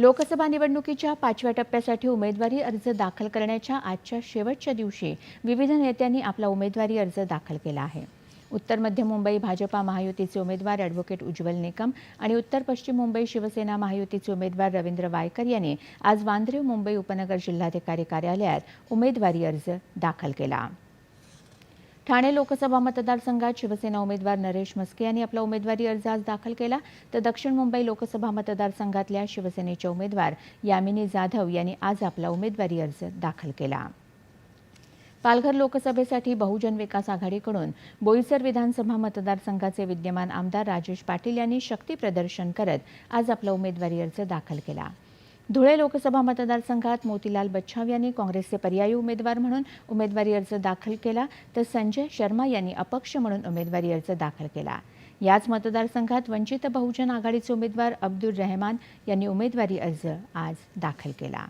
लोकसभा निवडणुकीच्या पाचव्या टप्प्यासाठी उमेदवारी अर्ज दाखल करण्याच्या आजच्या शेवटच्या दिवशी विविध नेत्यांनी आपला उमेदवारी अर्ज दाखल केला आहे. उत्तर मध्य मुंबई भाजपा महायुतीचे उमेदवार ॲडव्होकेट उज्ज्वल निकम आणि उत्तर पश्चिम मुंबई शिवसेना महायुतीचे उमेदवार रवींद्र वायकर यांनी आज वांद्रे मुंबई उपनगर जिल्हाधिकारी कार्यालयात उमेदवारी अर्ज दाखल केला. ठाणे लोकसभा मतदारसंघात शिवसेना उमेदवार नरेश मस्के यांनी आपला उमेदवारी अर्ज आज दाखल केला. तर दक्षिण मुंबई लोकसभा मतदारसंघातल्या शिवसेनेच्या उमेदवार यामिनी जाधव यांनी आज आपला उमेदवारी अर्ज दाखल केला. पालघर लोकसभेसाठी बहुजन विकास आघाडीकडून बोईसर विधानसभा मतदारसंघाचे विद्यमान आमदार राजेश पाटील यांनी शक्ती प्रदर्शन करत आज आपला उमेदवारी अर्ज दाखल केला. धुळे लोकसभा मतदारसंघात मोतीलाल बच्छाव यांनी काँग्रेसचे पर्यायी उमेदवार म्हणून उमेदवारी अर्ज दाखल केला तर संजय शर्मा यांनी अपक्ष म्हणून उमेदवारी अर्ज दाखल केला. याच मतदारसंघात वंचित बहुजन आघाडीचे उमेदवार अब्दुल रहमान यांनी उमेदवारी अर्ज आज दाखल केला.